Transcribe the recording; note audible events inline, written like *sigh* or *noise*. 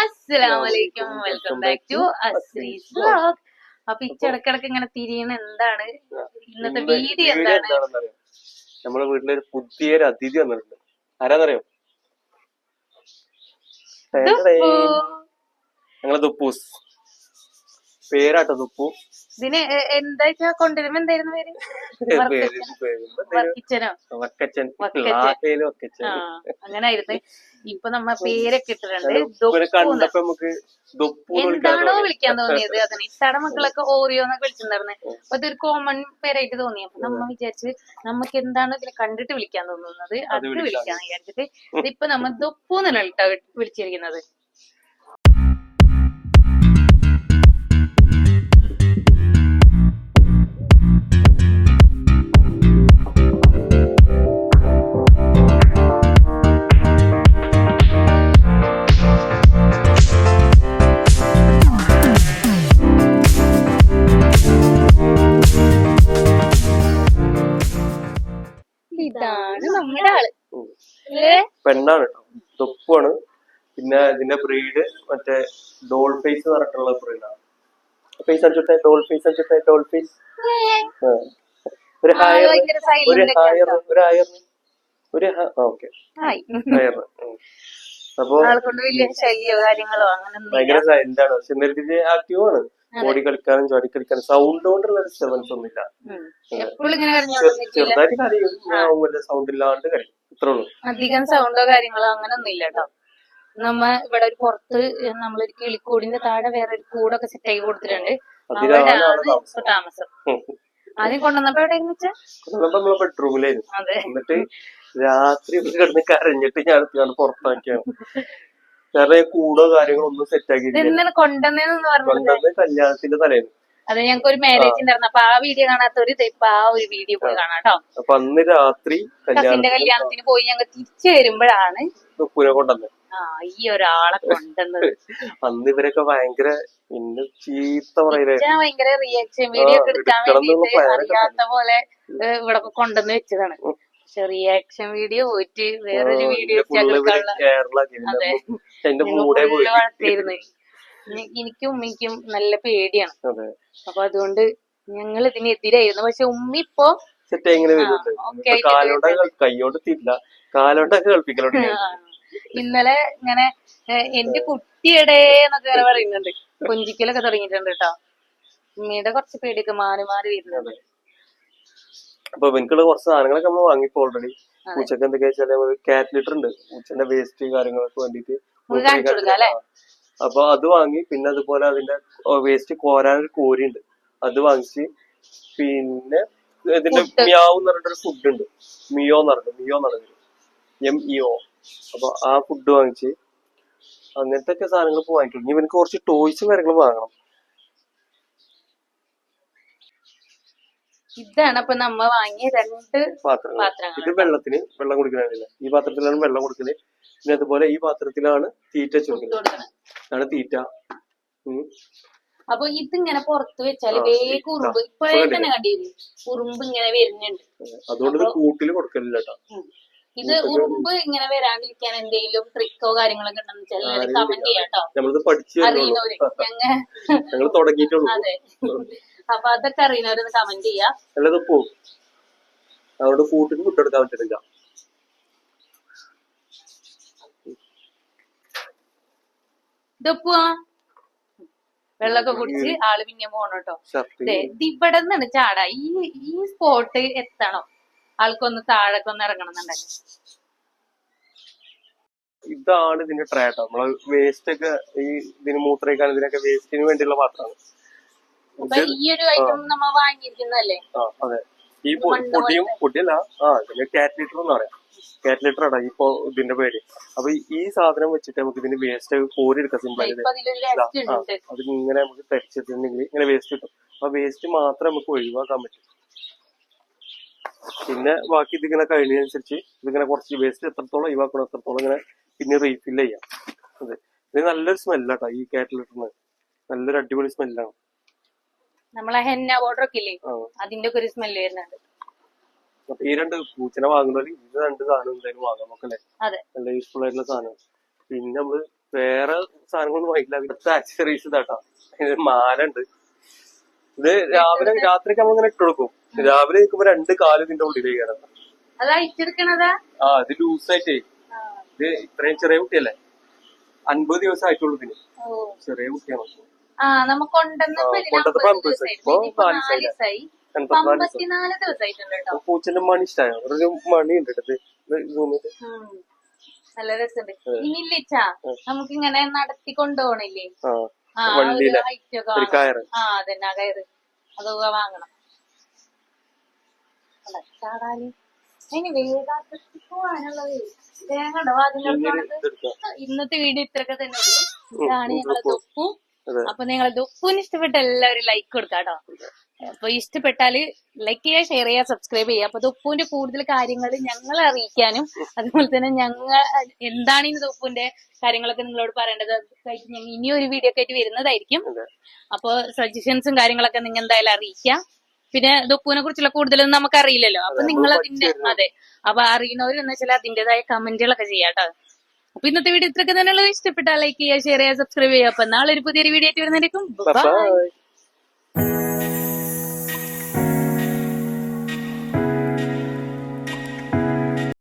അസ്സലാമലൈക്കും welcome back to അസ്രീസ് vlog അപ്പൊ ഈ ഇടക്കിടക്ക് ഇങ്ങനെ തിരിയണ എന്താണ്? ഇന്നത്തെ വീഡിയോ എന്താണ്? നമ്മുടെ വീട്ടിലൊരു പുതിയൊരു അതിഥി വന്നിട്ടുണ്ട്. ആരാന്നറിയോ. ഞങ്ങളെ ദുപ്പൂസ്. പേരാട്ടോ ദുപ്പു. ഇതിന് എന്താ കൊണ്ടുവരുമ്പോ എന്തായിരുന്നു പേര്? വർക്കിച്ചനോ? അങ്ങനായിരുന്നു. ഇപ്പൊ നമ്മ പേരൊക്കെ ഇട്ടിട്ടുണ്ട്. എന്താണോ. വിളിക്കാൻ തോന്നിയത് അതിന്. ഇത്തട മക്കളൊക്കെ ഓറിയോ എന്നൊക്കെ വിളിച്ചിട്ടുണ്ടായിരുന്നെ. അപ്പൊ ഇതൊരു കോമൺ പേരായിട്ട് തോന്നി. അപ്പൊ നമ്മ വിചാരിച്ച് നമുക്ക് എന്താണ് ഇതിനെ കണ്ടിട്ട് വിളിക്കാൻ തോന്നുന്നത്? അത് വിളിക്കാൻ വിളിക്കാന്ന് വിചാരിച്ചിട്ട് ഇതിപ്പൊ നമ്മ ദൊപ്പു വിളിച്ചിരിക്കുന്നത്. പെണ്ണാണ് കേട്ടോ. പിന്നെ ഇതിന്റെ ബ്രീഡ് മറ്റേ ഡോൾ ഫേസ് എന്ന് പറഞ്ഞിട്ടുള്ള ബ്രീഡാണ് ഫേസ് ഡോൾ ഫേസ് അടിച്ചിട്ടെ ഡോൾ ഫേസ് ഒരു ഹയർ ഒരു ഹയർ ഒരു ഹയർ ഒരു ഓക്കെ ഹയർ അപ്പൊ ഭയങ്കര എന്താണ് പക്ഷെ ആക്റ്റീവ് ആണ്. ഓടി കളിക്കാനും ചാടി കളിക്കാനും. സൗണ്ട് കൊണ്ടുള്ള ഡിസ്റ്റർബൻസ് ഒന്നുമില്ല. ചെറുതായിട്ട് കളിയും സൗണ്ട് ഇല്ലാണ്ട് കരയും. ഇത്രേ ഉള്ളൂ. അധികം സൗണ്ടോ കാര്യങ്ങളോ അങ്ങനെ ഒന്നും ഇല്ല കേട്ടോ. നമ്മ ഇവിടെ ഒരു പുറത്ത് നമ്മളൊരു കിളിക്കൂടിന്റെ താഴെ വേറെ ഒരു കൂടൊക്കെ സെറ്റ് ആക്കി കൊടുത്തിട്ടുണ്ട്. അവിടെയാണ് താമസം. ആദ്യം കൊണ്ടുവന്നപ്പോ എവിടെയെന്ന് വെച്ചാൽ കൊണ്ടുവന്നപ്പോ നമ്മളെ ബെഡ്റൂമിലായിരുന്നു എന്നിട്ട് രാത്രി ഇവിടെ കിടന്ന് കരഞ്ഞിട്ട് ഞാൻ എടുത്താണ് പുറത്താക്കിയാണ് കാരണം കൂടോ കാര്യങ്ങളോ ഒന്നും സെറ്റ് ആക്കി പറഞ്ഞത് കൊണ്ടുവന്ന് കല്യാണത്തിന്റെ തലേന്ന്. അത് ഞങ്ങൾക്ക് ഒരു മാരേജ് ഉണ്ടായിരുന്നു. അപ്പൊ ആ വീഡിയോ കാണാത്തവര് ഒരു ഇപ്പൊ ആ ഒരു വീഡിയോ പോയി കാണാം കേട്ടോ അപ്പൊ അന്ന് രാത്രി കസിന്റെ കല്യാണത്തിന് പോയി ഞങ്ങൾ തിരിച്ചു വരുമ്പോഴാണ് കൊണ്ടുവന്നത് ആ ഈ ഒരാളെ കൊണ്ടുവന്നത്. *laughs* അന്ന് ഇവരൊക്കെ ഭയങ്കര ഇന്ന് ചീത്ത പറയില്ലേ ഞാൻ ഭയങ്കര റിയാക്ഷൻ വീഡിയോ ഒക്കെ എടുക്കാൻ വേണ്ടിട്ട് അറിയാത്ത പോലെ ഇവിടെ കൊണ്ടുവന്ന് വെച്ചതാണ്. പക്ഷെ റിയാക്ഷൻ വീഡിയോ പോയിട്ട് വേറൊരു വീഡിയോ അതെ. വളർത്തിയിരുന്നു. എനിക്കും ഉമ്മയ്ക്കും നല്ല പേടിയാണ്. അപ്പൊ അതുകൊണ്ട് ഞങ്ങൾ ഇതിനെതിരായിരുന്നു പക്ഷെ ഉമ്മ ഇപ്പൊ കാലോണ്ട് കൈയോണ്ട് ഇന്നലെ ഇങ്ങനെ എന്റെ കുട്ടിയുടെ എന്നൊക്കെ പറയുന്നുണ്ട്. കൊഞ്ചിക്കലൊക്കെ തുടങ്ങിയിട്ടുണ്ട് കേട്ടോ. ഉമ്മയുടെ കുറച്ച് പേടിയൊക്കെ മാറി മാറി വരുന്നുണ്ട്. അപ്പൊ എനിക്കുള്ള കുറച്ച് സാധനങ്ങളൊക്കെ നമ്മൾ വാങ്ങിപ്പോ ഓൾറെഡി പൂച്ചക്ക് എന്തൊക്കെയാ നമ്മൾ കാറ്റ് ലിറ്റർ ഉണ്ട്. പൂച്ചന്റെ വേസ്റ്റ് കാര്യങ്ങൾക്ക് വേണ്ടിട്ട് അപ്പൊ അത് വാങ്ങി പിന്നെ അതുപോലെ അതിന്റെ വേസ്റ്റ് കോരാൻ ഒരു കോരി ഉണ്ട് അത് വാങ്ങിച്ച് പിന്നെ ഇതിന്റെ. മിയാവ് എന്ന് പറഞ്ഞിട്ടൊരു ഫുഡ് ഉണ്ട്. മിയോ എന്ന് പറഞ്ഞു മിയോ എന്ന് പറഞ്ഞു എം ഇഒ അപ്പൊ ആ ഫുഡ് വാങ്ങിച്ച് അങ്ങനത്തെ ഒക്കെ സാധനങ്ങൾ ഇപ്പൊ വാങ്ങിക്കും ഇനി ഇവനക്ക് കുറച്ച് ടോയ്സും കാര്യങ്ങളും വാങ്ങണം. ഇതാണ്. അപ്പൊ നമ്മൾ വാങ്ങിയ രണ്ട് പാത്രങ്ങൾ. ഇത് വെള്ളത്തിന് വെള്ളം കുടിക്കണില്ല ഈ പാത്രത്തിലാണ് വെള്ളം കൊടുക്കുന്നത് പിന്നെ അതുപോലെ ഈ പാത്രത്തിലാണ് തീറ്റ ചോദിക്കുന്നത് തീറ്റ. അപ്പൊ ഇതിങ്ങനെ പുറത്ത് വെച്ചാൽ വേഗം ഉറുമ്പ് ഇപ്പോഴേ തന്നെ കണ്ടിരുന്നു. ഉറുമ്പ് ഇങ്ങനെ വരുന്നുണ്ട്. അതുകൊണ്ട് കൂട്ടിൽ കൂട്ടിൽ കൊടുക്കലില്ല ഇത് ഉറുമ്പ് ഇങ്ങനെ വരാണ്ടിരിക്കാൻ എന്തെങ്കിലും ട്രിക്കോ കാര്യങ്ങളൊക്കെ ഉണ്ടെന്ന് വെച്ചാൽ കമന്റ് ചെയ്യാം കേട്ടോ. നമ്മളിത് പഠിച്ചു വരുന്നുള്ളൂ അറിയുന്നവര്. ഞങ്ങൾ തുടങ്ങിയിട്ടുള്ളൂ അതെ. അപ്പൊ അതൊക്കെ അറിയുന്നവരൊന്ന് കമന്റ് ചെയ്യാ. അല്ലത് പോവും അതുകൊണ്ട് കൂട്ടിന് വിട്ടെടുക്കാൻ പറ്റുന്നില്ല ഇതൊപ്പോ വെള്ളമൊക്കെ കുടിച്ച് ആൾ പിന്നെ പോണം കേട്ടോ. ഇവിടെ നിന്നാണ് ചാടാ. ഈ ഈ സ്പോട്ട് എത്തണം. ആൾക്കൊന്ന് താഴൊക്കെ ഒന്ന് ഇറങ്ങണം എന്നുണ്ടെങ്കിൽ. ഇതാണ് ഇതിന്റെ ട്രേട്ടോ നമ്മൾ വേസ്റ്റ് ഒക്കെ ഈ ഇതിന് മൂത്രയ്ക്കാൻ ഇതിനൊക്കെ വേസ്റ്റിന് വേണ്ടിയുള്ള പാത്രമാണ്. അപ്പൊ ഈ ഒരു ഐറ്റം നമ്മ വാങ്ങിയിരിക്കുന്നതല്ലേ? ആ അതെ. ഈ പൊ- പൊടിയും പൊടിയല്ല ആ ഇതിന് കാറ്റ് ലിറ്റർ എന്ന് പറയാം. കാറ്റ് ലിറ്റർ ആണ് ഇപ്പൊ ഇതിന്റെ പേര്. അപ്പൊ ഈ- സാധനം വെച്ചിട്ട് നമുക്ക് ഇതിന്റെ വേസ്റ്റ് കോരി എടുക്കാം സിമ്പിൾ ആയിട്ട്. ഇപ്പൊ അതിലൊരു വേസ്റ്റ് ഉണ്ട് അത് ഇങ്ങനെ നമുക്ക് തരിച്ചിട്ടുണ്ടെങ്കിൽ ഇങ്ങനെ വേസ്റ്റ് കിട്ടും. ആ വേസ്റ്റ് മാത്രം നമുക്ക് ഒഴിവാക്കാൻ പറ്റും. പിന്നെ ബാക്കി ഇതിങ്ങനെ കഴിഞ്ഞതിനനുസരിച്ച് ഇതിങ്ങനെ കുറച്ച് വേസ്റ്റ് എത്രത്തോളം ഒഴിവാക്കണം എത്രത്തോളം ഇങ്ങനെ പിന്നെ റീഫിൽ ചെയ്യാം. അതെ. ഇത് നല്ലൊരു സ്മെല്ലാട്ടോ ഈ കാറ്റ് ലിറ്ററിന് നല്ലൊരു അടിപൊളി സ്മെല്ലാണ് നമ്മളെ ഹെന്ന പൗഡർ ഒക്കെ ഇല്ലേ അതിന്റെ ഒക്കെ ഒരു സ്മെല്ല് വരുന്നുണ്ട്. അപ്പൊ ഈ രണ്ട് പൂച്ചനെ വാങ്ങുന്നവര് ഇത് രണ്ട് സാധനം എന്തായാലും വാങ്ങാം നോക്കല്ലേ നല്ല യൂസ്ഫുൾ ആയിട്ടുള്ള സാധനം. പിന്നെ നമ്മൾ വേറെ സാധനങ്ങളൊന്നും വാങ്ങില്ല. ഇവിടുത്തെ ആക്സസറീസ് ഇതാട്ടാ ഇത് മാല ഉണ്ട് ഇത് രാവിലെ രാത്രിക്ക് നമ്മൾ ഇങ്ങനെ ഇട്ട് കൊടുക്കും. രാവിലെ നിൽക്കുമ്പോ രണ്ട് കാലും ഇതിന്റെ ഉള്ളിലേക്ക് കയറാം. അത് അയച്ചെടുക്കണതാ ആ ഇത് ലൂസായിട്ടേ. ഇത് ഇത്രയും ചെറിയ കുട്ടിയല്ലേ? അൻപത് ദിവസം ആയിട്ടുള്ളൂ ഇതിന് ചെറിയ കുട്ടിയാണ്. കൊണ്ടുവന്ന. ഇപ്പൊ നാല് ദിവസമായി അമ്പത്തിനാല് ദിവസമായിട്ടുണ്ട് കേട്ടോ പൂച്ചന്റെ മണി ഇഷ്ടമായോ ഒരു മണി ഉണ്ട്. നല്ല രസമുണ്ട്. ഇനിയില്ലിച്ചാ നമുക്ക് ഇങ്ങനെ നടത്തി കൊണ്ടുപോകണില്ലേ? ആ. അതന്നെ ആ കയറ്. അതൊക്കെ വാങ്ങണം. ചാടാന്. അതിന് പോവാനുള്ളത് ഇന്നത്തെ വീഡിയോ ഇത്രയൊക്കെ തന്നെ ഉള്ളൂ. ഇതാണ് ഞങ്ങളെ ദുപ്പു അതെ അപ്പൊ നിങ്ങൾ ദുപ്പുവിന് ഇഷ്ടപ്പെട്ട എല്ലാവരും ലൈക്ക് കൊടുക്കാട്ടോ അപ്പൊ ഇഷ്ടപ്പെട്ടാൽ ലൈക്ക് ചെയ്യുക ഷെയർ ചെയ്യുക സബ്സ്ക്രൈബ് ചെയ്യുക. അപ്പൊ ദുപ്പുവിന്റെ കൂടുതൽ കാര്യങ്ങൾ ഞങ്ങൾ അറിയിക്കാനും അതുപോലെ തന്നെ ഞങ്ങൾ എന്താണ് ഈ ദുപ്പുവിന്റെ കാര്യങ്ങളൊക്കെ നിങ്ങളോട് പറയേണ്ടത്? ഞങ്ങൾ ഞങ്ങൾ ഇനിയൊരു വീഡിയോ ഒക്കെ ആയിട്ട് വരുന്നതായിരിക്കും. അപ്പൊ സജഷൻസും കാര്യങ്ങളൊക്കെ നിങ്ങൾ എന്തായാലും അറിയിക്കാം പിന്നെ ദുപ്പുവിനെ കുറിച്ചുള്ള കൂടുതലൊന്നും നമുക്ക് അറിയില്ലല്ലോ. അപ്പൊ നിങ്ങൾ അതിന്റെ അതെ. അപ്പൊ അറിയുന്നവരെന്ന് വെച്ചാൽ അതിന്റേതായ കമന്റുകളൊക്കെ ചെയ്യാം കേട്ടോ. അപ്പൊ ഇന്നത്തെ വീഡിയോ ഇത്രയൊക്കെ തന്നെയുള്ളത് ഇഷ്ടപ്പെട്ടാൽ ലൈക്ക് ചെയ്യുക ഷെയർ ചെയ്യുക സബ്സ്ക്രൈബ് ചെയ്യുക. അപ്പൊ നാളെ ഒരു പുതിയൊരു വീഡിയോ ആയിട്ട് വരുന്നതായിരിക്കും ബൈ